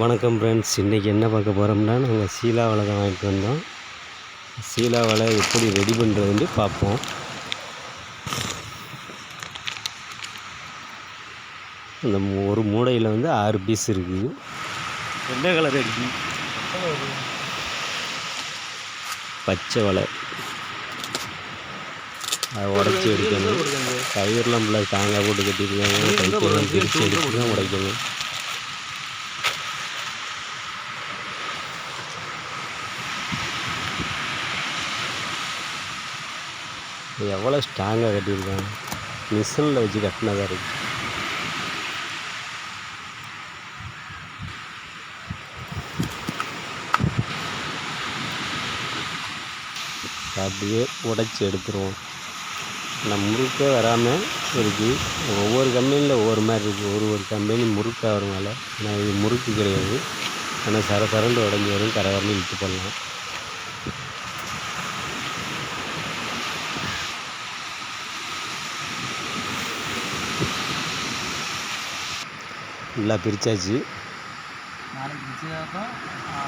வணக்கம் ஃப்ரெண்ட்ஸ் இன்றைக்கி என்ன பார்க்க போகிறோம்னா நாங்கள் சீலா வலை தான் வாங்கிட்டு வந்தோம். சீலா வலை எப்படி ரெடி பண்ணுறதுன்னு பார்ப்போம். இந்த ஒரு மூடையில் வந்து ஆறு பீஸ் இருக்குது என்ன கலர் அடிக்கி பச்சை வலை. அதை உடச்சி எடுக்கணும். கயிறுலாம் ஃபுல்லாக தாங்காய் போட்டு கட்டியிருக்காங்க. கைக்கெல்லாம் பிரித்து எடுத்து தான் உடைக்கணும். எவ்வளோ ஸ்ட்ராங்காக கட்டியிருக்காங்க. மிஷினில் வச்சு கட்டினதாக இருக்குது அப்படியே உடைச்சி எடுத்துருவோம். ஆனால் முறுக்கே வராமல் இருக்குது ஒவ்வொரு கம்பெனியில் ஒவ்வொரு மாதிரி இருக்குது ஒரு ஒரு கம்பெனி முறுக்காக வருமால ஆனால் இது முறுக்கு கிடையாது. ஆனால் சர சரண்டு உடஞ்சி வரும். கரை வரலும் இழுத்து பண்ணலாம் நல்லா பிரித்தாச்சு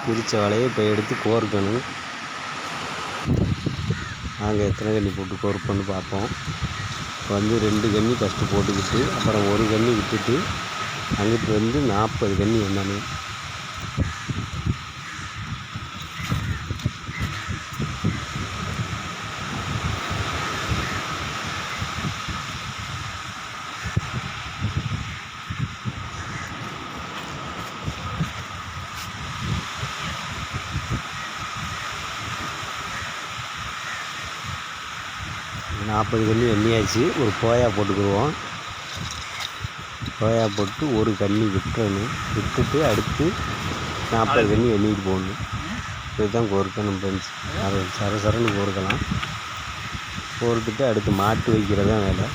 பிரித்த வலையை இப்போ எடுத்து கோர்க்கணும். நாங்கள் எத்தனை கண்ணி போட்டு கோர்ப்போன்னு பார்ப்போம். இப்போ வந்து ரெண்டு கண்ணி ஃபஸ்ட்டு போட்டுக்கிட்டு அப்புறம் ஒரு கண்ணி விட்டுட்டு அங்கிட்டு வந்து நாற்பது கண்ணி வந்தானு. நாற்பது கண்ணி எண்ணியாச்சு ஒரு போயா போட்டுக்கிடுவோம். போயா போட்டு ஒரு கண்ணி விட்டுறணும். விட்டுட்டு அடுத்து நாற்பது கண்ணி எண்ணிட்டு போகணும் இதுதான் கோர்க்கணும் ஃப்ரெண்ட்ஸ் சர சரன்னு கோர்க்கலாம். கோர்த்துட்டு அடுத்து மாட்டு வைக்கிறது தான் வேலை.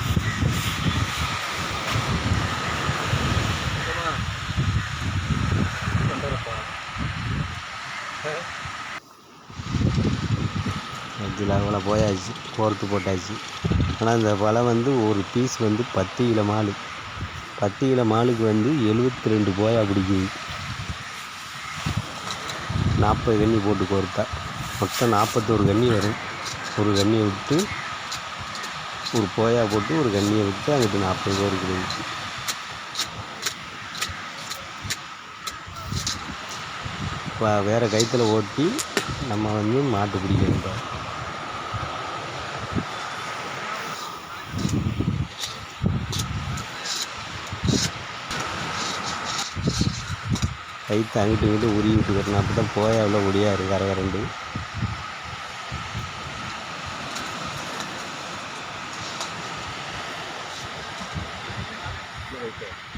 அஞ்சு போயாச்சு கோர்த்து போட்டாச்சு. ஆனால் இந்த வலை வந்து ஒரு பீஸ் வந்து பத்து கிலோ மாலு. பத்து கிலோ மாலுக்கு வந்து எழுபத்தி ரெண்டு போயா பிடிக்குது. நாற்பது கண்ணி போட்டு கோர்த்தா. மொத்தம் நாற்பத்தோரு கண்ணி வரும். ஒரு கண்ணியை விட்டு ஒரு போயா போட்டு ஒரு கண்ணியை விட்டு அங்கிட்டு நாற்பது கோருக்குது இப்போ வேறு கயித்துல ஓட்டி நம்ம வந்து மாட்டு பிடிக்கணும். வேண்டாம் கைத்து அங்கிட்டு இங்கிட்டு உருவி வரணும் அப்போ தான் போயா அவ்வளோ ஒடியாது கரை Okay.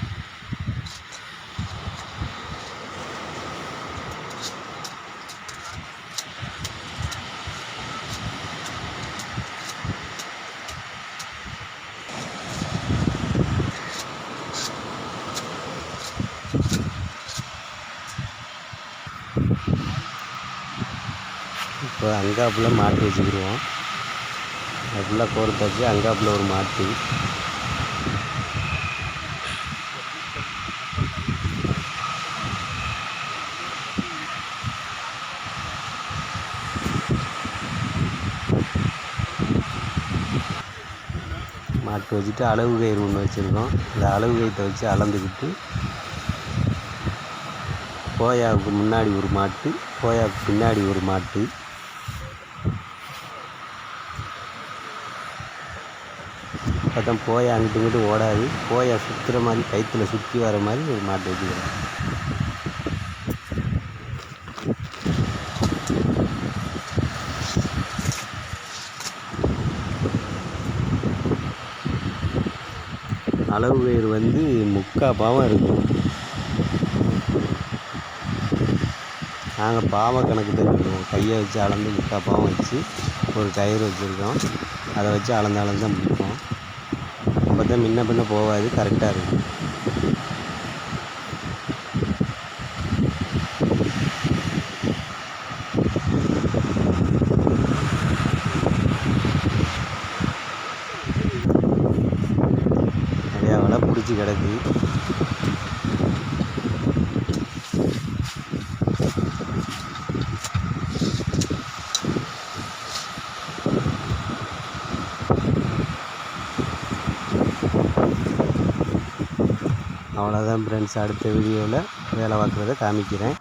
இப்போ அங்காப்பில் மாட்டு வச்சுக்கிடுவோம் அது ஃபுல்லாக கோர்த்தாச்சு அங்காப்பில் ஒரு மாட்டு. மாட்டு வச்சுட்டு அளவு கயிறு ஒன்று வச்சுருக்கோம். இந்த அளவு கயிற்றை வச்சு அளந்துக்கிட்டு கோயாவுக்கு முன்னாடி ஒரு மாட்டு கோயாவுக்கு பின்னாடி ஒரு மாட்டு. பார்த்தா போயா அங்கிட்டு இங்கிட்டு ஓடாது. போயா சுற்றுற மாதிரி கயிற்றுல சுற்றி வர மாதிரி ஒரு மாட்டு வச்சுக்கிறோம் அளவு கயிறு வந்து முக்கா பாவம் இருக்கும் நாங்கள் பாவ கணக்கு தான் சொல்லுவோம் கையை வச்சு அளந்து முக்கா பாவம் வச்சு ஒரு கயிறு வச்சுருக்கோம். அதை வச்சு அளந்து அளந்து தான் பிடிப்போம் அப்போ தான் முன்ன பின்ன போகாது கரெக்டாக இருக்கும். நிறையா வலை பிடிச்சி கிடக்கு. அவ்வளோதான் ஃப்ரெண்ட்ஸ் அடுத்த வீடியோவில் வேலை பார்க்குறத காமிக்கிறேன்.